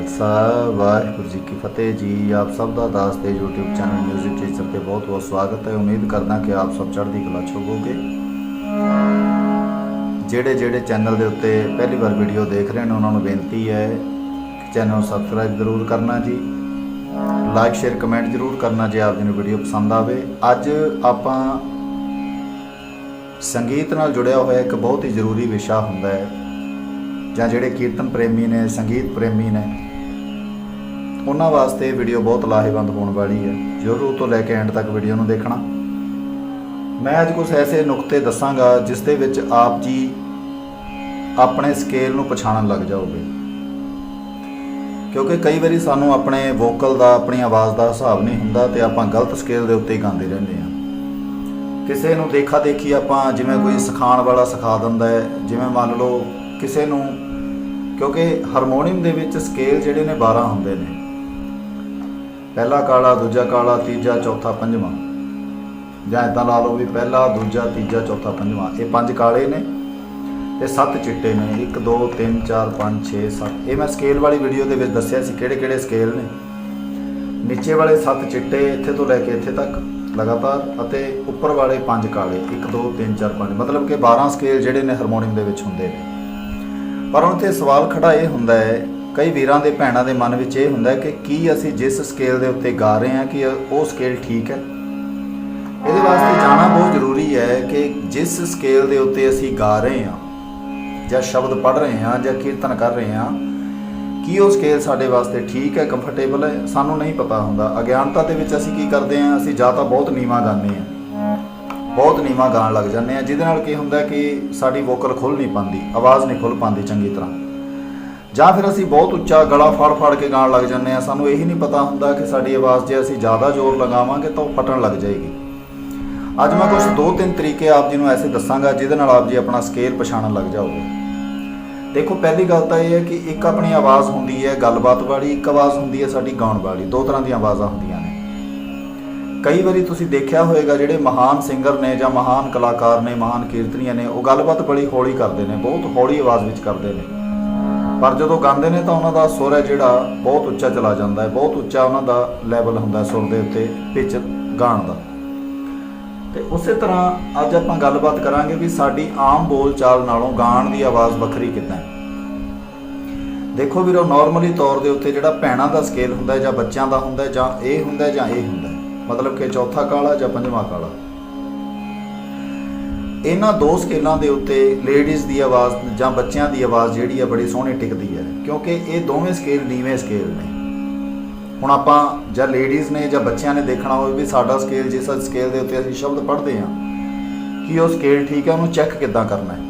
ਖਾਲਸਾ, ਵਾਹਿਗੁਰੂ ਜੀ ਕੀ ਫਤਿਹ ਜੀ। ਆਪ ਸਭ ਦਾ ਦਾਸ ਦੇ YouTube ਚੈਨਲ ਮਿਊਜ਼ਿਕ ਟੀਚਰ ਤੇ ਬਹੁਤ ਬਹੁਤ ਸਵਾਗਤ ਹੈ। ਉਮੀਦ ਕਰਦਾ ਕਿ ਆਪ ਸਭ ਚੜ੍ਹਦੀ ਕਲਾ 'ਚ ਹੋਵੋਗੇ। ਜਿਹੜੇ ਜਿਹੜੇ ਚੈਨਲ ਦੇ ਉੱਤੇ ਪਹਿਲੀ ਵਾਰ ਵੀਡੀਓ ਦੇਖ ਰਹੇ ਨੇ, ਉਹਨਾਂ ਨੂੰ ਬੇਨਤੀ ਹੈ ਕਿ ਚੈਨਲ ਨੂੰ ਸਬਸਕ੍ਰਾਈਬ ਜ਼ਰੂਰ ਕਰਨਾ ਜੀ। ਲਾਈਕ ਸ਼ੇਅਰ ਕਮੈਂਟ ਜ਼ਰੂਰ ਕਰਨਾ ਜੇ ਆਪ ਜੀ ਨੂੰ ਵੀਡੀਓ ਪਸੰਦ ਆਵੇ। ਅੱਜ ਆਪਾਂ ਸੰਗੀਤ ਨਾਲ ਜੁੜਿਆ ਹੋਇਆ ਇੱਕ ਬਹੁਤ ਹੀ ਜ਼ਰੂਰੀ ਵਿਸ਼ਾ ਹੁੰਦਾ ਹੈ, ਜਾਂ ਜਿਹੜੇ ਕੀਰਤਨ ਪ੍ਰੇਮੀ ਨੇ, ਸੰਗੀਤ ਪ੍ਰੇਮੀ ਨੇ ਉਹਨਾਂ ਵਾਸਤੇ ਵੀਡੀਓ ਬਹੁਤ ਲਾਹੇਵੰਦ ਹੋਣ ਵਾਲੀ ਹੈ। ਜ਼ਰੂਰ ਤੋਂ ਲੈ ਕੇ ਐਂਡ ਤੱਕ ਵੀਡੀਓ ਨੂੰ ਦੇਖਣਾ। ਮੈਂ ਅੱਜ ਕੁਝ ਐਸੇ ਨੁਕਤੇ ਦੱਸਾਂਗਾ, ਜਿਸ ਦੇ ਵਿੱਚ ਆਪ ਜੀ ਆਪਣੇ ਸਕੇਲ ਨੂੰ ਪਛਾਣਨ ਲੱਗ ਜਾਓਗੇ। ਕਿਉਂਕਿ ਕਈ ਵਾਰੀ ਸਾਨੂੰ ਆਪਣੇ ਵੋਕਲ ਦਾ, ਆਪਣੀ ਆਵਾਜ਼ ਦਾ ਹਿਸਾਬ ਨਹੀਂ ਹੁੰਦਾ ਤੇ ਆਪਾਂ ਗਲਤ ਸਕੇਲ ਦੇ ਉੱਤੇ ਹੀ ਗਾਉਂਦੇ ਰਹਿੰਦੇ ਹਾਂ। ਕਿਸੇ ਨੂੰ ਦੇਖਾ ਦੇਖੀ ਆਪਾਂ ਜਿਵੇਂ ਕੋਈ ਸਿਖਾਉਣ ਵਾਲਾ ਸਿਖਾ ਦਿੰਦਾ ਹੈ, ਜਿਵੇਂ ਮੰਨ ਲਓ ਕਿਸੇ ਨੂੰ, ਕਿਉਂਕਿ ਹਾਰਮੋਨੀਅਮ ਦੇ ਵਿੱਚ ਸਕੇਲ ਜਿਹੜੇ ਨੇ 12 ਹੁੰਦੇ ਨੇ। ਪਹਿਲਾ ਕਾਲਾ, ਦੂਜਾ ਕਾਲਾ, ਤੀਜਾ, ਚੌਥਾ, ਪੰਜਵਾਂ। ਜਾਂ ਇਦਾਂ ਲਾ ਲਓ ਵੀ ਪਹਿਲਾ, ਦੂਜਾ, ਤੀਜਾ, ਚੌਥਾ, ਪੰਜਵਾਂ। ਇਹ ਪੰਜ ਕਾਲੇ ਨੇ ਤੇ ਸੱਤ ਚਿੱਟੇ ਨੇ। 1 2 3 4 5 6 7 ਇਹ ਮੈਂ ਸਕੇਲ ਵਾਲੀ ਵੀਡੀਓ ਦੇ ਵਿੱਚ ਦੱਸਿਆ ਸੀ ਕਿਹੜੇ ਕਿਹੜੇ ਸਕੇਲ ਨੇ। ਨੀਚੇ ਵਾਲੇ ਸੱਤ ਚਿੱਟੇ, ਇੱਥੇ ਤੋਂ ਲੈ ਕੇ ਇੱਥੇ ਤੱਕ ਲਗਾਤਾਰ ਅਤੇ ਉੱਪਰ ਵਾਲੇ ਪੰਜ ਕਾਲੇ। 1 2 3 4 5 ਮਤਲਬ ਕਿ 12 ਸਕੇਲ ਜਿਹੜੇ ਨੇ ਹਾਰਮੋਨੀਅਮ ਦੇ ਵਿੱਚ ਹੁੰਦੇ ਨੇ। ਪਰ ਹੁਣ ਤੇ ਸਵਾਲ ਖੜਾ ਇਹ ਹੁੰਦਾ ਹੈ ਕਈ ਵੀਰਾਂ ਦੇ ਭੈਣਾਂ ਦੇ ਮਨ ਵਿੱਚ ਇਹ ਹੁੰਦਾ ਕਿ ਕੀ ਅਸੀਂ ਜਿਸ ਸਕੇਲ ਦੇ ਉੱਤੇ ਗਾ ਰਹੇ ਹਾਂ ਕਿ ਉਹ ਸਕੇਲ ਠੀਕ ਹੈ। ਇਹਦੇ ਵਾਸਤੇ ਜਾਣਾ ਬਹੁਤ ਜ਼ਰੂਰੀ ਹੈ ਕਿ ਜਿਸ ਸਕੇਲ ਦੇ ਉੱਤੇ ਅਸੀਂ ਗਾ ਰਹੇ ਹਾਂ, ਜਾਂ ਸ਼ਬਦ ਪੜ੍ਹ ਰਹੇ ਹਾਂ, ਜਾਂ ਕੀਰਤਨ ਕਰ ਰਹੇ ਹਾਂ, ਕੀ ਉਹ ਸਕੇਲ ਸਾਡੇ ਵਾਸਤੇ ਠੀਕ ਹੈ ਕੰਫਰਟੇਬਲ ਹੈ, ਸਾਨੂੰ ਨਹੀਂ ਪਤਾ ਹੁੰਦਾ। ਅਗਿਆਨਤਾ ਦੇ ਵਿੱਚ ਅਸੀਂ ਕੀ ਕਰਦੇ ਹਾਂ? ਅਸੀਂ ਜਾਂ ਤਾਂ ਬਹੁਤ ਨੀਵਾਂ ਗਾਉਂਦੇ ਹਾਂ, ਬਹੁਤ ਨੀਵਾਂ ਗਾਣ ਲੱਗ ਜਾਂਦੇ ਆ ਜਿਹਦੇ ਨਾਲ ਕੀ ਹੁੰਦਾ ਕਿ ਸਾਡੀ ਵੋਕਲ ਖੁੱਲ ਨਹੀਂ ਪਾਉਂਦੀ, ਆਵਾਜ਼ ਨਹੀਂ ਖੁੱਲ ਪਾਉਂਦੀ ਚੰਗੀ ਤਰ੍ਹਾਂ। ਜਾਂ ਫਿਰ ਅਸੀਂ ਬਹੁਤ ਉੱਚਾ ਗਲਾ ਫੜ ਫੜ ਕੇ ਗਾਣ ਲੱਗ ਜਾਂਦੇ ਆ ਸਾਨੂੰ ਇਹੀ ਨਹੀਂ ਪਤਾ ਹੁੰਦਾ ਕਿ ਸਾਡੀ ਆਵਾਜ਼ ਜੇ ਅਸੀਂ ਜ਼ਿਆਦਾ ਜ਼ੋਰ ਲਗਾਵਾਂਗੇ ਤਾਂ ਉਹ ਫਟਣ ਲੱਗ ਜਾਏਗੀ। ਅੱਜ ਮੈਂ ਕੁਝ ਦੋ ਤਿੰਨ ਤਰੀਕੇ ਆਪ ਜੀ ਨੂੰ ਐਸੇ ਦੱਸਾਂਗਾ, ਜਿਹਦੇ ਨਾਲ ਆਪ ਜੀ ਆਪਣਾ ਸਕੇਲ ਪਛਾਣਨ ਲੱਗ ਜਾਓਗੇ। ਦੇਖੋ, ਪਹਿਲੀ ਗੱਲ ਤਾਂ ਇਹ ਹੈ ਕਿ ਇੱਕ ਆਪਣੀ ਆਵਾਜ਼ ਹੁੰਦੀ ਹੈ ਗੱਲਬਾਤ ਵਾਲੀ, ਇੱਕ ਆਵਾਜ਼ ਹੁੰਦੀ ਹੈ ਸਾਡੀ ਗਾਉਣ ਵਾਲੀ। ਦੋ ਤਰ੍ਹਾਂ ਦੀਆਂ ਆਵਾਜ਼ਾਂ ਹੁੰਦੀਆਂ ਨੇ। ਕਈ ਵਾਰੀ ਤੁਸੀਂ ਦੇਖਿਆ ਹੋਵੇਗਾ, ਜਿਹੜੇ ਮਹਾਨ ਸਿੰਗਰ ਨੇ ਜਾਂ ਮਹਾਨ ਕਲਾਕਾਰ ਨੇ, ਮਹਾਨ ਕੀਰਤਨੀਆਂ ਨੇ, ਉਹ ਗੱਲਬਾਤ ਬੜੀ ਹੌਲੀ ਕਰਦੇ ਨੇ, ਬਹੁਤ ਹੌਲੀ ਆਵਾਜ਼ ਵਿੱਚ ਕਰਦੇ ਨੇ। ਪਰ ਜਦੋਂ ਗਾਉਂਦੇ ਨੇ ਤਾਂ ਉਹਨਾਂ ਦਾ ਸੁਰ ਹੈ ਜਿਹੜਾ ਬਹੁਤ ਉੱਚਾ ਚਲਾ ਜਾਂਦਾ ਹੈ, ਬਹੁਤ ਉੱਚਾ ਉਹਨਾਂ ਦਾ ਲੈਵਲ ਹੁੰਦਾ ਸੁਰ ਦੇ ਉੱਤੇ, ਪਿਚ ਗਾਣ ਦਾ। ਤੇ ਉਸੇ ਤਰ੍ਹਾਂ ਅੱਜ ਆਪਾਂ ਗੱਲਬਾਤ ਕਰਾਂਗੇ ਵੀ ਸਾਡੀ ਆਮ ਬੋਲਚਾਲ ਨਾਲੋਂ ਗਾਣ ਦੀ ਆਵਾਜ਼ ਵੱਖਰੀ ਕਿੱਦਾਂ ਹੈ। ਦੇਖੋ ਵੀਰੋ ਨਾਰਮਲੀ ਤੌਰ ਦੇ ਉੱਤੇ ਜਿਹੜਾ ਭੈਣਾਂ ਦਾ ਸਕੇਲ ਹੁੰਦਾ ਹੈ ਜਾਂ ਬੱਚਿਆਂ ਦਾ ਹੁੰਦਾ ਹੈ ਜਾਂ ਇਹ ਹੁੰਦਾ ਹੈ ਜਾਂ ਇਹ ਹੁੰਦਾ ਹੈ। ਮਤਲਬ ਕਿ ਚੌਥਾ ਕਾਲਾ ਜਾਂ ਪੰਜਵਾਂ ਕਾਲਾ। ਇਹਨਾਂ ਦੋ ਸਕੇਲਾਂ ਦੇ ਉੱਤੇ ਲੇਡੀਜ਼ ਦੀ ਆਵਾਜ਼ ਜਾਂ ਬੱਚਿਆਂ ਦੀ ਆਵਾਜ਼ ਜਿਹੜੀ ਹੈ ਬੜੀ ਸੋਹਣੀ ਟਿਕਦੀ ਹੈ, ਕਿਉਂਕਿ ਇਹ ਦੋਵੇਂ ਸਕੇਲ ਨੀਵੇਂ ਸਕੇਲ ਨੇ। ਹੁਣ ਆਪਾਂ ਜਾਂ ਲੇਡੀਜ਼ ਨੇ ਜਾਂ ਬੱਚਿਆਂ ਨੇ ਦੇਖਣਾ ਹੋਵੇ ਵੀ ਸਾਡਾ ਸਕੇਲ ਜਿਸ ਸਕੇਲ ਦੇ ਉੱਤੇ ਅਸੀਂ ਸ਼ਬਦ ਪੜ੍ਹਦੇ ਹਾਂ, ਕਿ ਉਹ ਸਕੇਲ ਠੀਕ ਹੈ, ਉਹਨੂੰ ਚੈੱਕ ਕਿੱਦਾਂ ਕਰਨਾ ਹੈ।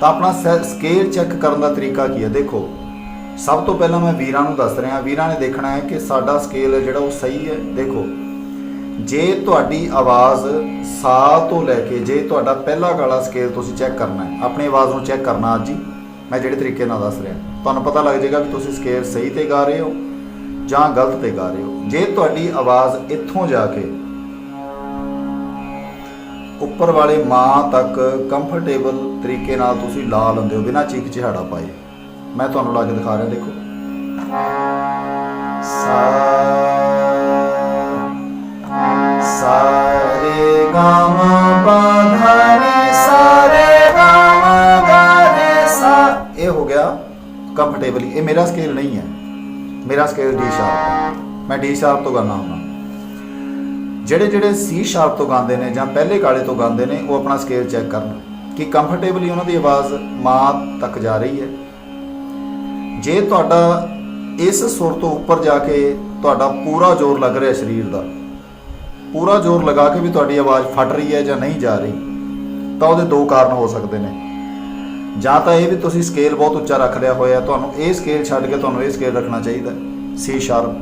ਤਾਂ ਆਪਣਾ ਸਕੇਲ ਚੈੱਕ ਕਰਨ ਦਾ ਤਰੀਕਾ ਕੀ ਹੈ? ਦੇਖੋ, ਸਭ ਤੋਂ ਪਹਿਲਾਂ ਮੈਂ ਵੀਰਾਂ ਨੂੰ ਦੱਸ ਰਿਹਾ, ਵੀਰਾਂ ਨੇ ਦੇਖਣਾ ਹੈ ਕਿ ਸਾਡਾ ਸਕੇਲ ਜਿਹੜਾ ਉਹ ਸਹੀ ਹੈ। ਦੇਖੋ ਜੇ ਤੁਹਾਡੀ ਆਵਾਜ਼ ਸਾ ਤੋਂ ਲੈ ਕੇ ਜੇ ਤੁਹਾਡਾ ਪਹਿਲਾ ਕਾਲਾ ਸਕੇਲ ਤੁਸੀਂ ਚੈੱਕ ਕਰਨਾ ਹੈ, ਆਪਣੀ ਆਵਾਜ਼ ਨੂੰ ਚੈੱਕ ਕਰਨਾ ਅੱਜ ਹੀ। ਮੈਂ ਜਿਹੜੇ ਤਰੀਕੇ ਨਾਲ ਦੱਸ ਰਿਹਾ। ਤੁਹਾਨੂੰ ਪਤਾ ਲੱਗ ਜਾਏਗਾ ਕਿ ਤੁਸੀਂ ਸਕੇਲ ਸਹੀ ਤੇ ਗਾ ਰਹੇ ਹੋ ਜਾਂ ਗਲਤ ਤੇ ਗਾ ਰਹੇ ਹੋ। ਜੇ ਤੁਹਾਡੀ ਆਵਾਜ਼ ਇੱਥੋਂ ਜਾ ਕੇ ਉੱਪਰ ਵਾਲੇ ਮਾਂ ਤੱਕ ਕੰਫਰਟੇਬਲ ਤਰੀਕੇ ਨਾਲ ਤੁਸੀਂ ਲਾ ਲੈਂਦੇ ਹੋ, ਬਿਨਾਂ ਚੀਕ ਚਿਹਾੜਾ ਪਾਏ। ਮੈਂ ਤੁਹਾਨੂੰ ਲਾ ਕੇ ਦਿਖਾ ਰਿਹਾ, ਦੇਖੋ। ਸਾ ਸਾਰੇ ਗਾਮ ਪਾਧਾਰੇ, ਸਾਰੇ ਗਾਮ ਗਾਰੇ, ਸਾ ਇਹ ਹੋ ਗਿਆ ਕੰਫਰਟੇਬਲੀ ਇਹ ਮੇਰਾ ਸਕੇਲ ਨਹੀਂ ਹੈ। ਮੇਰਾ ਸਕੇਲ ਡੀ ਸ਼ਾਰਪ ਮੈਂ ਡੀ ਸ਼ਾਰਪ ਤੋਂ ਗਾਣਾ ਹੁੰਦਾ। ਜਿਹੜੇ ਜਿਹੜੇ ਸੀ ਸ਼ਾਰਪ ਤੋਂ ਗਾਉਂਦੇ ਨੇ ਜਾਂ ਪਹਿਲੇ ਕਾਲੇ ਤੋਂ ਗਾਉਂਦੇ ਨੇ, ਉਹ ਆਪਣਾ ਸਕੇਲ ਚੈੱਕ ਕਰਨ। ਕਿ ਕੰਫਰਟੇਬਲੀ ਉਹਨਾਂ ਦੀ ਆਵਾਜ਼ ਮਾਂ ਤੱਕ ਜਾ ਰਹੀ ਹੈ। ਜੇ ਤੁਹਾਡਾ ਇਸ ਸੁਰ ਤੋਂ ਉੱਪਰ ਜਾ ਕੇ ਤੁਹਾਡਾ ਪੂਰਾ ਜ਼ੋਰ ਲੱਗ ਰਿਹਾ ਸਰੀਰ ਦਾ ਪੂਰਾ ਜ਼ੋਰ ਲਗਾ ਕੇ ਵੀ ਤੁਹਾਡੀ ਆਵਾਜ਼ ਫਟ ਰਹੀ ਹੈ ਜਾਂ ਨਹੀਂ ਜਾ ਰਹੀ, ਤਾਂ ਉਹਦੇ ਦੋ ਕਾਰਨ ਹੋ ਸਕਦੇ ਨੇ। ਜਾਂ ਤਾਂ ਇਹ ਵੀ ਤੁਸੀਂ ਸਕੇਲ ਬਹੁਤ ਉੱਚਾ ਰੱਖ ਲਿਆ ਹੋਇਆ, ਤੁਹਾਨੂੰ ਇਹ ਸਕੇਲ ਛੱਡ ਕੇ ਤੁਹਾਨੂੰ ਇਹ ਸਕੇਲ ਰੱਖਣਾ ਚਾਹੀਦਾ ਸੀ ਸ਼ਾਰਪ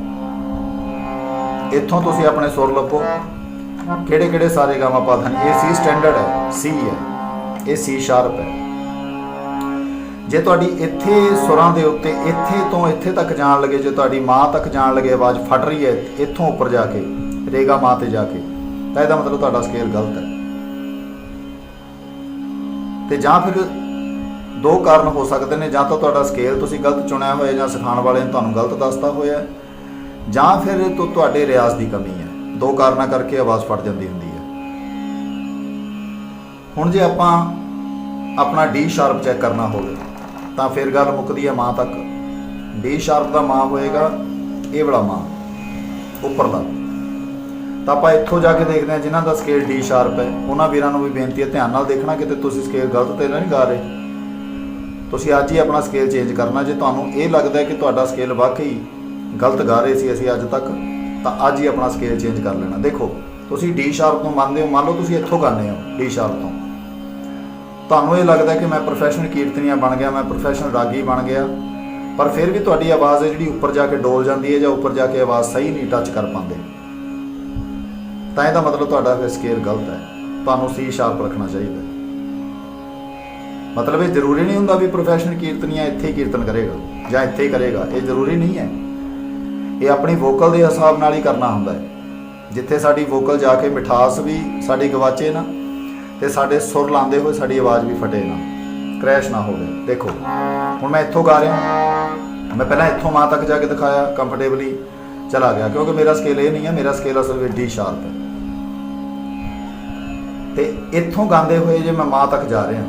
ਇੱਥੋਂ ਤੁਸੀਂ ਆਪਣੇ ਸੁਰ ਲੱਭੋ। ਕਿਹੜੇ ਕਿਹੜੇ ਸਾਰੇ ਗਾਮਾ ਪਾਧਾ ਹਨ? ਇਹ ਸੀ ਸਟੈਂਡਰਡ ਹੈ ਸੀ ਹੈ। ਇਹ ਸੀ ਸ਼ਾਰਪ ਹੈ। ਜੇ ਤੁਹਾਡੀ ਇੱਥੇ ਸੁਰਾਂ ਦੇ ਉੱਤੇ, ਇੱਥੇ ਤੋਂ ਇੱਥੇ ਤੱਕ ਜਾਣ ਲੱਗੇ, ਜੇ ਤੁਹਾਡੀ ਮਾਂ ਤੱਕ ਜਾਣ ਲੱਗੇ, ਆਵਾਜ਼ ਫਟ ਰਹੀ ਹੈ, ਇੱਥੋਂ ਉੱਪਰ ਜਾ ਕੇ ਰੇਗਾ ਮਾਂ ਤੇ ਜਾ ਕੇ। ਤਾਂ ਇਹਦਾ ਮਤਲਬ ਤੁਹਾਡਾ ਸਕੇਲ ਗਲਤ ਹੈ। ਤੇ ਜਾਂ ਫਿਰ ਦੋ ਕਾਰਨ ਹੋ ਸਕਦੇ ਨੇ, ਜਾਂ ਤਾਂ ਤੁਹਾਡਾ ਸਕੇਲ ਤੁਸੀਂ ਗਲਤ ਚੁਣਿਆ ਹੋਇਆ ਜਾਂ ਸਿਖਾਉਣ ਵਾਲੇ ਨੇ ਤੁਹਾਨੂੰ ਗਲਤ ਦੱਸਤਾ ਹੋਇਆ ਜਾਂ ਫਿਰ ਤੁਹਾਡੇ ਰਿਆਜ਼ ਦੀ ਕਮੀ ਹੈ। ਦੋ ਕਾਰਨਾਂ ਕਰਕੇ ਆਵਾਜ਼ ਫਟ ਜਾਂਦੀ ਹੁੰਦੀ ਹੈ। ਹੁਣ ਜੇ ਆਪਾਂ ਆਪਣਾ ਡੀ ਸ਼ਾਰਪ ਚੈੱਕ ਕਰਨਾ ਹੋਵੇ, ਤਾਂ ਫਿਰ ਗੱਲ ਮੁੱਕਦੀ ਹੈ ਮਾਂ ਤੱਕ। ਡੀ ਸ਼ਾਰਪ ਦਾ ਮਾਂ ਹੋਏਗਾ, ਇਹ ਵਾਲਾ ਮਾਂ, ਉੱਪਰਲਾ। ਤਾਂ ਆਪਾਂ ਇੱਥੋਂ ਜਾ ਕੇ ਦੇਖਦੇ ਹਾਂ ਜਿਨ੍ਹਾਂ ਦਾ ਸਕੇਲ ਡੀ ਸ਼ਾਰਪ ਹੈ। ਉਹਨਾਂ ਵੀਰਾਂ ਨੂੰ ਵੀ ਬੇਨਤੀ ਹੈ ਧਿਆਨ ਨਾਲ ਦੇਖਣਾ ਕਿਤੇ ਤੁਸੀਂ ਸਕੇਲ ਗਲਤ ਤੇ ਨਹੀਂ ਗਾ ਰਹੇ। ਤੁਸੀਂ ਅੱਜ ਹੀ ਆਪਣਾ ਸਕੇਲ ਚੇਂਜ ਕਰਨਾ। ਜੇ ਤੁਹਾਨੂੰ ਇਹ ਲੱਗਦਾ ਹੈ ਕਿ ਤੁਹਾਡਾ ਸਕੇਲ ਵਾਕਈ ਗਲਤ ਗਾ ਰਹੇ ਸੀ ਅਸੀਂ ਅੱਜ ਤੱਕ, ਤਾਂ ਅੱਜ ਹੀ ਆਪਣਾ ਸਕੇਲ ਚੇਂਜ ਕਰ ਲੈਣਾ। ਦੇਖੋ, ਤੁਸੀਂ ਡੀ ਸ਼ਾਰਪ ਨੂੰ ਮੰਨਦੇ ਹੋ। ਮੰਨ ਲਓ ਤੁਸੀਂ ਇੱਥੋਂ ਗਾਉਂਦੇ ਹੋ ਡੀ ਸ਼ਾਰਪ ਤੋਂ। ਤੁਹਾਨੂੰ ਇਹ ਲੱਗਦਾ ਕਿ ਮੈਂ ਪ੍ਰੋਫੈਸ਼ਨਲ ਕੀਰਤਨੀਆ ਬਣ ਗਿਆ, ਮੈਂ ਪ੍ਰੋਫੈਸ਼ਨਲ ਰਾਗੀ ਬਣ ਗਿਆ। ਪਰ ਫਿਰ ਵੀ ਤੁਹਾਡੀ ਆਵਾਜ਼ ਹੈ ਜਿਹੜੀ ਉੱਪਰ ਜਾ ਕੇ ਡੋਲ ਜਾਂਦੀ ਹੈ ਜਾਂ ਉੱਪਰ ਜਾ ਕੇ ਆਵਾਜ਼ ਸਹੀ ਨਹੀਂ ਟੱਚ ਕਰ ਪਾਉਂਦੇ। ਤਾਂ ਇਹਦਾ ਮਤਲਬ ਤੁਹਾਡਾ ਫਿਰ ਸਕੇਲ ਗਲਤ ਹੈ। ਤੁਹਾਨੂੰ ਸੀ ਸ਼ਾਰਪ ਰੱਖਣਾ ਚਾਹੀਦਾ ਮਤਲਬ ਇਹ ਜ਼ਰੂਰੀ ਨਹੀਂ ਹੁੰਦਾ ਵੀ ਪ੍ਰੋਫੈਸ਼ਨਲ ਕੀਰਤਨੀਆ ਇੱਥੇ ਹੀ ਕੀਰਤਨ ਕਰੇਗਾ ਜਾਂ ਇੱਥੇ ਹੀ ਕਰੇਗਾ। ਇਹ ਜ਼ਰੂਰੀ ਨਹੀਂ ਹੈ। ਇਹ ਆਪਣੀ ਵੋਕਲ ਦੇ ਹਿਸਾਬ ਨਾਲ ਹੀ ਕਰਨਾ ਹੁੰਦਾ ਹੈ। ਜਿੱਥੇ ਸਾਡੀ ਵੋਕਲ ਜਾ ਕੇ ਮਿਠਾਸ ਵੀ ਸਾਡੀ ਗਵਾਚੇ ਨਾ, ਤੇ ਸਾਡੇ ਸੁਰ ਲਾਉਂਦੇ ਹੋਏ ਸਾਡੀ ਆਵਾਜ਼ ਵੀ ਫਟੇ ਨਾ। ਕ੍ਰੈਸ਼ ਨਾ ਹੋਵੇ। ਦੇਖੋ, ਹੁਣ ਮੈਂ ਇੱਥੋਂ ਗਾ ਰਿਹਾ। ਮੈਂ ਪਹਿਲਾਂ ਇੱਥੋਂ ਮਾਂ ਤੱਕ ਜਾ ਕੇ ਦਿਖਾਇਆ ਕੰਫਰਟੇਬਲੀ ਚਲਾ ਗਿਆ, ਕਿਉਂਕਿ ਮੇਰਾ ਸਕੇਲ ਇਹ ਨਹੀਂ ਹੈ। ਮੇਰਾ ਸਕੇਲ ਅਸਲ ਵਿੱਚ ਡੀ ਸ਼ਾਰਪ ਹੈ। ਤੇ ਇੱਥੋਂ ਗਾਉਂਦੇ ਹੋਏ ਜੇ ਮੈਂ ਮਾਂ ਤੱਕ ਜਾ ਰਿਹਾ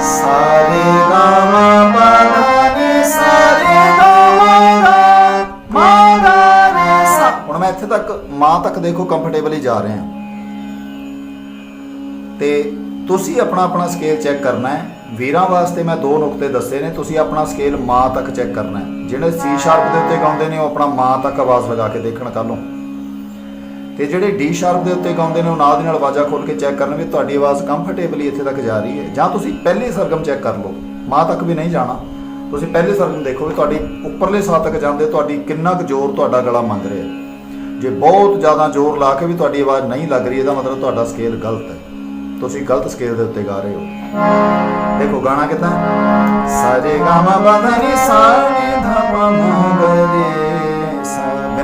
ਸਾਰੇ ਗਾਮਾ ਪਾਧਾਨੀ ਸਾਰੇ ਗਾਮਾ ਮਾਗਾ ਰੇ ਸਾ ਹੁਣ ਮੈਂ ਇੱਥੇ ਤੱਕ ਮਾਂ ਤੱਕ ਦੇਖੋ ਕੰਫਰਟੇਬਲੀ ਜਾ ਰਿਹਾ ਤੇ ਤੁਸੀਂ ਆਪਣਾ ਆਪਣਾ ਸਕੇਲ ਚੈੱਕ ਕਰਨਾ ਹੈ। ਵੀਰਾਂ ਵਾਸਤੇ ਮੈਂ ਦੋ ਨੁਕਤੇ ਦੱਸੇ ਨੇ ਤੁਸੀਂ ਆਪਣਾ ਸਕੇਲ ਮਾਂ ਤੱਕ ਚੈੱਕ ਕਰਨਾ ਹੈ। ਜਿਹੜੇ ਸੀ ਸ਼ਾਰਪ ਦੇ ਉੱਤੇ ਗਾਉਂਦੇ ਨੇ ਉਹ ਆਪਣਾ ਮਾਂ ਤੱਕ ਆਵਾਜ਼ ਲਗਾ ਕੇ ਦੇਖਣ ਕੱਲ ਨੂੰ। ਤੇ ਜਿਹੜੇ ਡੀ ਸ਼ਾਰਪ ਦੇ ਉੱਤੇ ਗਾਉਂਦੇ ਨੇ, ਉਹ ਨਾਲ ਦੀ ਨਾਲ ਆਵਾਜ਼ਾਂ ਖੋਲ ਕੇ ਚੈੱਕ ਕਰਨ ਵੀ ਤੁਹਾਡੀ ਆਵਾਜ਼ ਕੰਫਰਟੇਬਲੀ ਇੱਥੇ ਤੱਕ ਜਾ ਰਹੀ ਹੈ। ਜਾਂ ਤੁਸੀਂ ਪਹਿਲੇ ਸਰਗਮ ਚੈੱਕ ਕਰ ਲਓ। ਮਾਂ ਤੱਕ ਵੀ ਨਹੀਂ ਜਾਣਾ। ਤੁਸੀਂ ਪਹਿਲੇ ਸਰਗਮ ਦੇਖੋ ਵੀ ਤੁਹਾਡੀ ਉੱਪਰਲੇ ਸਾਹ ਤੱਕ ਜਾਂਦੇ, ਤੁਹਾਡੀ ਕਿੰਨਾ ਕੁ ਜ਼ੋਰ ਤੁਹਾਡਾ ਗਲਾ ਮੰਗ ਰਿਹਾ ਜੇ ਬਹੁਤ ਜ਼ਿਆਦਾ ਜ਼ੋਰ ਲਾ ਕੇ ਵੀ ਤੁਹਾਡੀ ਆਵਾਜ਼ ਨਹੀਂ ਲੱਗ ਰਹੀ, ਇਹਦਾ ਮਤਲਬ ਤੁਹਾਡਾ ਸਕੇਲ ਗਲਤ ਹੈ। ਤੁਸੀਂ ਗਲਤ ਸਕੇਲ ਦੇ ਉੱਤੇ ਗਾ ਰਹੇ ਹੋ। ਦੇਖੋ, ਗਾਣਾ ਕਿਦਾਂ ਸਾਰੇ ਗਾਮਾ ਬਦਨੀ ਸਾਰੇ ਧਪਾ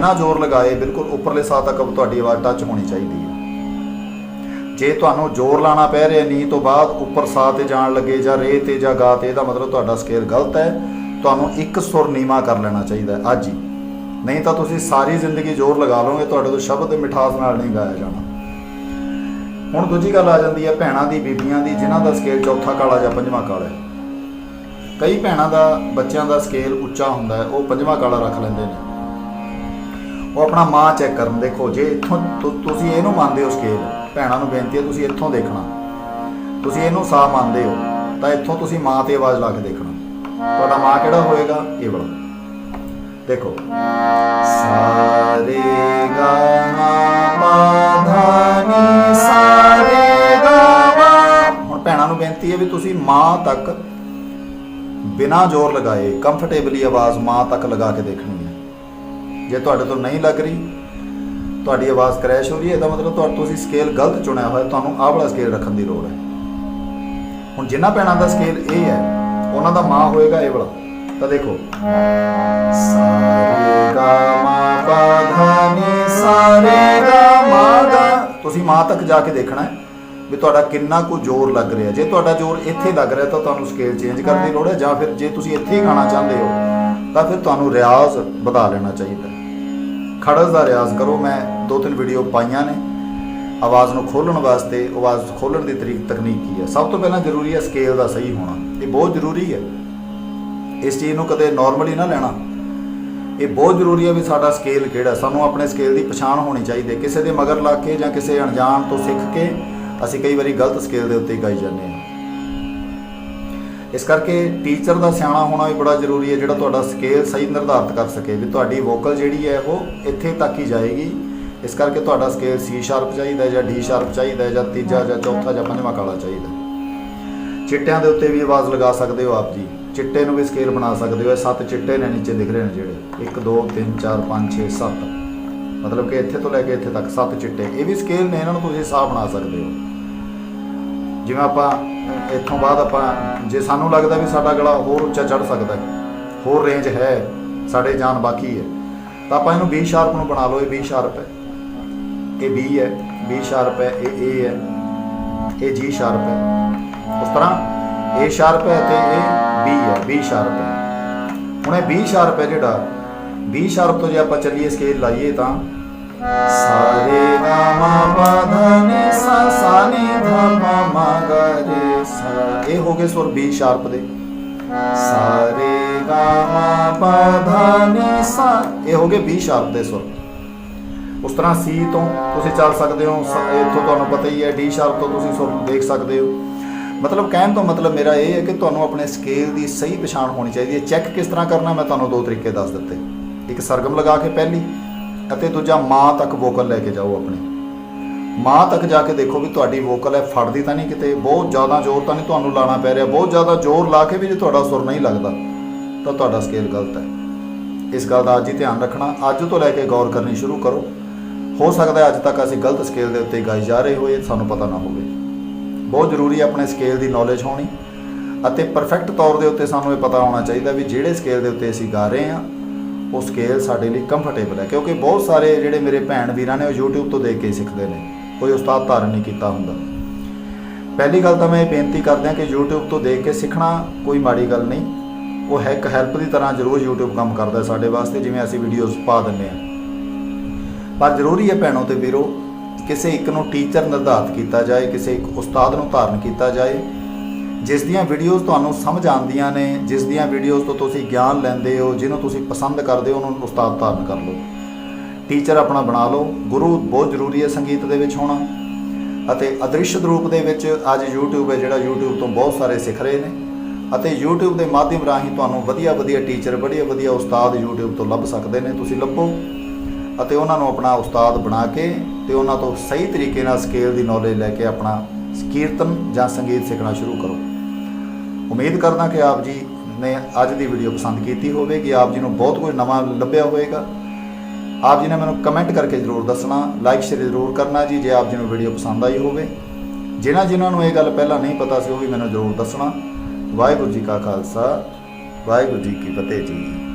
ਬਿਨਾ ਜ਼ੋਰ ਲਗਾਏ ਬਿਲਕੁਲ ਉੱਪਰਲੇ ਸਾਹ ਤੱਕ ਤੁਹਾਡੀ ਆਵਾਜ਼ ਟੱਚ ਹੋਣੀ ਚਾਹੀਦੀ ਹੈ। ਜੇ ਤੁਹਾਨੂੰ ਜ਼ੋਰ ਲਾਣਾ ਪੈ ਰਿਹਾ ਨੀ ਤੋਂ ਬਾਅਦ ਉੱਪਰ ਸਾਹ ਤੇ ਜਾਣ ਲੱਗੇ ਜਾਂ ਰੇ ਤੇ ਜਾਂ ਗਾ ਤੇ, ਇਹਦਾ ਮਤਲਬ ਤੁਹਾਡਾ ਸਕੇਲ ਗਲਤ ਹੈ। ਤੁਹਾਨੂੰ ਇੱਕ ਸੁਰ ਨੀਵਾ ਕਰ ਲੈਣਾ ਚਾਹੀਦਾ ਹੈ। ਅੱਜ ਹੀ। ਨਹੀਂ ਤਾਂ ਤੁਸੀਂ ਸਾਰੀ ਜ਼ਿੰਦਗੀ ਜ਼ੋਰ ਲਗਾ ਲਓਗੇ, ਤੁਹਾਡੇ ਤੋਂ ਸ਼ਬਦ ਮਿਠਾਸ ਨਾਲ ਨਹੀਂ ਗਾਇਆ ਜਾਣਾ। ਹੁਣ ਦੂਜੀ ਗੱਲ ਆ ਜਾਂਦੀ ਹੈ, ਭੈਣਾਂ ਦੀ, ਬੀਬੀਆਂ ਦੀ, ਜਿਨ੍ਹਾਂ ਦਾ ਸਕੇਲ ਚੌਥਾ ਕਾਲਾ ਜਾਂ ਪੰਜਵਾਂ ਕਾਲਾ ਹੈ। ਕਈ ਭੈਣਾਂ ਦਾ, ਬੱਚਿਆਂ ਦਾ ਸਕੇਲ ਉੱਚਾ ਹੁੰਦਾ ਹੈ, ਉਹ ਪੰਜਵਾਂ ਕਾਲਾ ਰੱਖ ਲੈਂਦੇ ਨੇ। ਉਹ ਆਪਣਾ ਮਾਂ ਚੈੱਕ ਕਰਨ ਦੇਖੋ ਜੇ ਇੱਥੋਂ ਤੁਸੀਂ ਇਹਨੂੰ ਮੰਨਦੇ ਹੋ ਸਕੇਲ ਭੈਣਾਂ ਨੂੰ ਬੇਨਤੀ ਹੈ ਤੁਸੀਂ ਇੱਥੋਂ ਦੇਖਣਾ। ਤੁਸੀਂ ਇਹਨੂੰ ਸਾਹ ਮੰਨਦੇ ਹੋ, ਤਾਂ ਇੱਥੋਂ ਤੁਸੀਂ ਮਾਂ ਤੇ ਆਵਾਜ਼ ਲਾ ਕੇ ਦੇਖਣਾ। ਤੁਹਾਡਾ ਮਾਂ ਕਿਹੜਾ ਹੋਏਗਾ? ਇਹ ਵਾਲਾ। ਦੇਖੋ। ਸਾਰੇ ਗਾ ਮਾ ਪਾ ਸਾਰੇ ਗਾ ਹੁਣ ਭੈਣਾਂ ਨੂੰ ਬੇਨਤੀ ਹੈ ਵੀ ਤੁਸੀਂ ਮਾਂ ਤੱਕ ਬਿਨਾ ਜ਼ੋਰ ਲਗਾਏ ਕੰਫਰਟੇਬਲੀ ਆਵਾਜ਼ ਮਾਂ ਤੱਕ ਲਗਾ ਕੇ ਦੇਖਣੀ ਹੈ। ਜੇ ਤੁਹਾਡੇ ਤੋਂ ਨਹੀਂ ਲੱਗ ਰਹੀ, ਤੁਹਾਡੀ ਆਵਾਜ਼ ਕ੍ਰੈਸ਼ ਹੋ ਰਹੀ ਹੈ, ਇਹਦਾ ਮਤਲਬ ਤੁਹਾਡਾ ਤੁਸੀਂ ਸਕੇਲ ਗਲਤ ਚੁਣਿਆ ਹੋਇਆ, ਤੁਹਾਨੂੰ ਆਹ ਵਾਲਾ ਸਕੇਲ ਰੱਖਣ ਦੀ ਲੋੜ ਹੈ। ਹੁਣ ਜਿਨ੍ਹਾਂ ਭੈਣਾਂ ਦਾ ਸਕੇਲ ਇਹ ਹੈ, ਉਹਨਾਂ ਦਾ ਮਾਂ ਹੋਏਗਾ ਇਹ ਵਾਲਾ। ਤਾਂ ਦੇਖੋ। ਸਾਰੇ ਗਾ ਮਾ ਪਾ ਧਾ ਨੀ ਸਾਰੇ ਗਾ ਮਾ ਗਾ ਤੁਸੀਂ ਮਾਂ ਤੱਕ ਜਾ ਕੇ ਦੇਖਣਾ ਹੈ ਵੀ ਤੁਹਾਡਾ ਕਿੰਨਾ ਕੁ ਜ਼ੋਰ ਲੱਗ ਰਿਹਾ। ਜੇ ਤੁਹਾਡਾ ਜ਼ੋਰ ਇੱਥੇ ਲੱਗ ਰਿਹਾ, ਤਾਂ ਤੁਹਾਨੂੰ ਸਕੇਲ ਚੇਂਜ ਕਰਨ ਦੀ ਲੋੜ ਹੈ, ਜਾਂ ਫਿਰ ਜੇ ਤੁਸੀਂ ਇੱਥੇ ਹੀ ਗਾਣਾ ਚਾਹੁੰਦੇ ਹੋ, ਤਾਂ ਫਿਰ ਤੁਹਾਨੂੰ ਰਿਆਜ਼ ਵਧਾ ਲੈਣਾ ਚਾਹੀਦਾ ਖੜਜ਼ ਦਾ ਰਿਆਜ਼ ਕਰੋ, ਮੈਂ ਦੋ ਤਿੰਨ ਵੀਡੀਓ ਪਾਈਆਂ ਨੇ। ਆਵਾਜ਼ ਨੂੰ ਖੋਲਣ ਵਾਸਤੇ, ਆਵਾਜ਼ ਖੋਲਣ ਦੀ ਤਰੀਕ, ਤਕਨੀਕ ਕੀ ਹੈ? ਸਭ ਤੋਂ ਪਹਿਲਾਂ ਜ਼ਰੂਰੀ ਹੈ ਸਕੇਲ ਦਾ ਸਹੀ ਹੋਣਾ। ਇਹ ਬਹੁਤ ਜ਼ਰੂਰੀ ਹੈ। ਇਸ ਚੀਜ਼ ਨੂੰ ਕਦੇ ਨਾਰਮਲੀ ਨਾ ਲੈਣਾ। ਇਹ ਬਹੁਤ ਜ਼ਰੂਰੀ ਹੈ ਵੀ ਸਾਡਾ ਸਕੇਲ ਕਿਹੜਾ ਸਾਨੂੰ ਆਪਣੇ ਸਕੇਲ ਦੀ ਪਛਾਣ ਹੋਣੀ ਚਾਹੀਦੀ ਹੈ। ਕਿਸੇ ਦੇ ਮਗਰ ਲੱਗ ਕੇ ਜਾਂ ਕਿਸੇ ਅਣਜਾਣ ਤੋਂ ਸਿੱਖ ਕੇ ਅਸੀਂ ਕਈ ਵਾਰੀ ਗਲਤ ਸਕੇਲ ਦੇ ਉੱਤੇ ਗਾਈ ਜਾਂਦੇ ਹਾਂ। ਇਸ ਕਰਕੇ ਟੀਚਰ ਦਾ ਸਿਆਣਾ ਹੋਣਾ ਵੀ ਬੜਾ ਜ਼ਰੂਰੀ ਹੈ, ਜਿਹੜਾ ਤੁਹਾਡਾ ਸਕੇਲ ਸਹੀ ਨਿਰਧਾਰਿਤ ਕਰ ਸਕੇ ਵੀ ਤੁਹਾਡੀ ਵੋਕਲ ਜਿਹੜੀ ਹੈ ਉਹ ਇੱਥੇ ਤੱਕ ਹੀ ਜਾਏਗੀ। ਇਸ ਕਰਕੇ ਤੁਹਾਡਾ ਸਕੇਲ ਸੀ ਸ਼ਾਰਪ ਚਾਹੀਦਾ ਜਾਂ ਡੀ ਸ਼ਾਰਪ ਚਾਹੀਦਾ ਜਾਂ ਤੀਜਾ ਜਾਂ ਚੌਥਾ ਜਾਂ ਪੰਜਵਾਂ ਕਾਲਾ ਚਾਹੀਦਾ। ਚਿੱਟਿਆਂ ਦੇ ਉੱਤੇ ਵੀ ਆਵਾਜ਼ ਲਗਾ ਸਕਦੇ ਹੋ ਆਪ ਜੀ। ਚਿੱਟੇ ਨੂੰ ਵੀ ਸਕੇਲ ਬਣਾ ਸਕਦੇ ਹੋ। ਇਹ ਸੱਤ ਚਿੱਟੇ ਨੇ ਨੀਚੇ ਦਿਖ ਰਹੇ ਨੇ ਜਿਹੜੇ। 1 2 3 4 5 6 7 ਮਤਲਬ ਕਿ ਇੱਥੇ ਤੋਂ ਲੈ ਕੇ ਇੱਥੇ ਤੱਕ ਸੱਤ ਚਿੱਟੇ। ਇਹ ਵੀ ਸਕੇਲ ਨੇ, ਇਹਨਾਂ ਨੂੰ ਤੁਸੀਂ ਹਿਸਾਬ ਬਣਾ ਸਕਦੇ ਹੋ। ਜਿਵੇਂ ਆਪਾਂ ਇੱਥੋਂ ਬਾਅਦ ਆਪਾਂ, ਜੇ ਸਾਨੂੰ ਲੱਗਦਾ ਵੀ ਸਾਡਾ ਗਲਾ ਹੋਰ ਉੱਚਾ ਚੜ ਸਕਦਾ ਹੈ, ਹੋਰ ਰੇਂਜ ਹੈ, ਸਾਡੇ ਜਾਨ ਬਾਕੀ ਹੈ, ਤਾਂ ਆਪਾਂ ਇਹਨੂੰ B ਸ਼ਾਰਪ ਨੂੰ ਬਣਾ ਲਓ, ਇਹ B ਸ਼ਾਰਪ ਹੈ। ਇਹ B ਹੈ, B ਸ਼ਾਰਪ ਹੈ, ਇਹ A ਹੈ, ਇਹ G ਸ਼ਾਰਪ ਹੈ। ਉਸ ਤਰ੍ਹਾਂ A ਸ਼ਾਰਪ ਹੈ ਤੇ ਇਹ B ਹੈ, B ਸ਼ਾਰਪ ਹੈ। ਹੁਣ ਇਹ B ਸ਼ਾਰਪ ਹੈ ਜਿਹੜਾ, B ਸ਼ਾਰਪ ਤੋਂ ਜੇ ਆਪਾਂ ਚੱਲੀਏ ਸਕੇਲ ਲਾਈਏ ਤਾਂ ਸਾਰੇ ਗਾ ਮਾ ਸਾ ਸਾ ਨੀ ਧਾ ਸਾ ਇਹ ਹੋ ਗਏ ਸੁਰ B ਸ਼ਾਰਪ ਦੇ। ਸਾਰੇ ਗਾ ਮਾ ਪਾ ਧਾ ਨੀ ਸਾ ਇਹ ਹੋ ਗਏ B ਸ਼ਾਰਪ ਦੇ ਸੁਰ। ਉਸ ਤਰ੍ਹਾਂ C ਤੋਂ ਤੁਸੀਂ ਚੱਲ ਸਕਦੇ ਹੋ ਇੱਥੋਂ ਤੁਹਾਨੂੰ ਪਤਾ ਹੀ ਹੈ D ਸ਼ਾਰਪ ਤੋਂ ਤੁਸੀਂ ਸੁਰ ਦੇਖ ਸਕਦੇ ਹੋ। ਮਤਲਬ ਕਹਿਣ ਤੋਂ ਮਤਲਬ ਮੇਰਾ ਇਹ ਹੈ ਕਿ ਤੁਹਾਨੂੰ ਆਪਣੇ ਸਕੇਲ ਦੀ ਸਹੀ ਪਛਾਣ ਹੋਣੀ ਚਾਹੀਦੀ ਹੈ। ਚੈੱਕ ਕਿਸ ਤਰ੍ਹਾਂ ਕਰਨਾ, ਮੈਂ ਤੁਹਾਨੂੰ ਦੋ ਤਰੀਕੇ ਦੱਸ ਦਿੱਤੇ। ਇੱਕ ਸਰਗਮ ਲਗਾ ਕੇ ਪਹਿਲੀ, ਅਤੇ ਦੂਜਾ ਮਾਂ ਤੱਕ ਵੋਕਲ ਲੈ ਕੇ ਜਾਓ ਆਪਣੀ। ਮਾਂ ਤੱਕ ਜਾ ਕੇ ਦੇਖੋ ਵੀ ਤੁਹਾਡੀ ਵੋਕਲ ਹੈ, ਫੜਦੀ ਤਾਂ ਨਹੀਂ ਕਿਤੇ, ਬਹੁਤ ਜ਼ਿਆਦਾ ਜ਼ੋਰ ਤਾਂ ਨਹੀਂ ਤੁਹਾਨੂੰ ਲਾਣਾ ਪੈ ਰਿਹਾ, ਬਹੁਤ ਜ਼ਿਆਦਾ ਜ਼ੋਰ ਲਾ ਕੇ ਵੀ ਜੇ ਤੁਹਾਡਾ ਸੁਰ ਨਹੀਂ ਲੱਗਦਾ, ਤਾਂ ਤੁਹਾਡਾ ਸਕੇਲ ਗਲਤ ਹੈ। ਇਸ ਗੱਲ ਦਾ ਅੱਜ ਹੀ ਧਿਆਨ ਰੱਖਣਾ, ਅੱਜ ਤੋਂ ਲੈ ਕੇ ਗੌਰ ਕਰਨੀ ਸ਼ੁਰੂ ਕਰੋ। ਹੋ ਸਕਦਾ ਅੱਜ ਤੱਕ ਅਸੀਂ ਗਲਤ ਸਕੇਲ ਦੇ ਉੱਤੇ ਗਾਈ ਜਾ ਰਹੇ ਹੋਏ, ਸਾਨੂੰ ਪਤਾ ਨਾ ਹੋਵੇ। ਬਹੁਤ ਜ਼ਰੂਰੀ ਹੈ ਆਪਣੇ ਸਕੇਲ ਦੀ ਨੌਲੇਜ ਹੋਣੀ ਅਤੇ ਪਰਫੈਕਟ ਤੌਰ ਦੇ ਉੱਤੇ ਸਾਨੂੰ ਇਹ ਪਤਾ ਹੋਣਾ ਚਾਹੀਦਾ ਵੀ ਜਿਹੜੇ ਸਕੇਲ ਦੇ ਉੱਤੇ ਅਸੀਂ ਗਾ ਰਹੇ ਹਾਂ, ਉਹ ਸਕੇਲ ਸਾਡੇ ਲਈ ਕੰਫਰਟੇਬਲ ਹੈ। ਕਿਉਂਕਿ ਬਹੁਤ ਸਾਰੇ ਜਿਹੜੇ ਮੇਰੇ ਭੈਣ ਵੀਰਾਂ ਨੇ ਉਹ YouTube ਤੋਂ ਦੇਖ ਕੇ ਸਿੱਖਦੇ ਨੇ। ਕੋਈ ਉਸਤਾਦ ਧਾਰਨ ਨਹੀਂ ਕੀਤਾ ਹੁੰਦਾ। ਪਹਿਲੀ ਗੱਲ ਤਾਂ ਮੈਂ ਇਹ ਬੇਨਤੀ ਕਰਦਾ ਕਿ YouTube ਤੋਂ ਦੇਖ ਕੇ ਸਿੱਖਣਾ ਕੋਈ ਮਾੜੀ ਗੱਲ ਨਹੀਂ। ਉਹ ਹੈ ਇੱਕ ਹੈਲਪ ਦੀ ਤਰ੍ਹਾਂ ਜ਼ਰੂਰ YouTube ਕੰਮ ਕਰਦਾ ਸਾਡੇ ਵਾਸਤੇ, ਜਿਵੇਂ ਅਸੀਂ ਵੀਡੀਓਜ਼ ਪਾ ਦਿੰਨੇ ਆ ਪਰ ਜ਼ਰੂਰੀ ਹੈ ਭੈਣੋ ਤੇ ਵੀਰੋ, ਕਿਸੇ ਇੱਕ ਨੂੰ ਟੀਚਰ ਨਿਰਧਾਰਤ ਕੀਤਾ ਜਾਏ, ਕਿਸੇ ਇੱਕ ਉਸਤਾਦ ਨੂੰ ਧਾਰਨ ਕੀਤਾ ਜਾਏ, ਜਿਸ ਦੀਆਂ ਵੀਡੀਓਜ਼ ਤੁਹਾਨੂੰ ਸਮਝ ਆਉਂਦੀਆਂ ਨੇ, ਜਿਸ ਦੀਆਂ ਵੀਡੀਓਜ਼ ਤੋਂ ਤੁਸੀਂ ਗਿਆਨ ਲੈਂਦੇ ਹੋ, ਜਿਹਨੂੰ ਤੁਸੀਂ ਪਸੰਦ ਕਰਦੇ ਹੋ, ਉਹਨੂੰ ਉਸਤਾਦ ਧਾਰਨ ਕਰ ਲਓ। ਟੀਚਰ ਆਪਣਾ ਬਣਾ ਲਓ। ਗੁਰੂ ਬਹੁਤ ਜ਼ਰੂਰੀ ਹੈ ਸੰਗੀਤ ਦੇ ਵਿੱਚ ਹੋਣਾ। ਅਤੇ ਅਦ੍ਰਿਸ਼ਟ ਰੂਪ ਦੇ ਵਿੱਚ ਅੱਜ YouTube ਹੈ ਜਿਹੜਾ YouTube ਤੋਂ ਬਹੁਤ ਸਾਰੇ ਸਿੱਖ ਰਹੇ ਨੇ। ਅਤੇ YouTube ਦੇ ਮਾਧਿਅਮ ਰਾਹੀਂ ਤੁਹਾਨੂੰ ਵਧੀਆ ਵਧੀਆ ਟੀਚਰ, ਵਧੀਆ ਵਧੀਆ ਉਸਤਾਦ YouTube ਤੋਂ ਲੱਭ ਸਕਦੇ ਨੇ, ਤੁਸੀਂ ਲੱਭੋ। ਅਤੇ ਉਹਨਾਂ ਨੂੰ ਆਪਣਾ ਉਸਤਾਦ ਬਣਾ ਕੇ ਤੇ ਉਹਨਾਂ ਤੋਂ ਸਹੀ ਤਰੀਕੇ ਨਾਲ ਸਕੇਲ ਦੀ ਨੌਲੇਜ ਲੈ ਕੇ ਆਪਣਾ ਕੀਰਤਨ ਜਾਂ ਸੰਗੀਤ ਸਿੱਖਣਾ ਸ਼ੁਰੂ ਕਰੋ। ਉਮੀਦ ਕਰਦਾ ਕਿ ਆਪ ਜੀ ਨੇ ਅੱਜ ਦੀ ਵੀਡੀਓ ਪਸੰਦ ਕੀਤੀ ਹੋਵੇਗੀ। ਆਪ ਜੀ ਨੂੰ ਬਹੁਤ ਕੁਝ ਨਵਾਂ ਲੱਭਿਆ ਹੋਵੇਗਾ। ਆਪ ਜੀ ਨੇ ਮੈਨੂੰ ਕਮੈਂਟ ਕਰਕੇ ਜ਼ਰੂਰ ਦੱਸਣਾ ਲਾਈਕ ਸ਼ੇਅਰ ਜ਼ਰੂਰ ਕਰਨਾ ਜੀ, ਜੇ ਆਪ ਜੀ ਨੂੰ ਵੀਡੀਓ ਪਸੰਦ ਆਈ ਹੋਵੇ। ਜਿਨ੍ਹਾਂ ਜਿਨ੍ਹਾਂ ਨੂੰ ਇਹ ਗੱਲ ਪਹਿਲਾਂ ਨਹੀਂ ਪਤਾ ਸੀ, ਉਹ ਵੀ ਮੈਨੂੰ ਜ਼ਰੂਰ ਦੱਸਣਾ। ਵਾਹਿਗੁਰੂ ਜੀ ਕਾ ਖਾਲਸਾ, ਵਾਹਿਗੁਰੂ ਜੀ ਕੀ ਫਤਿਹ ਜੀ।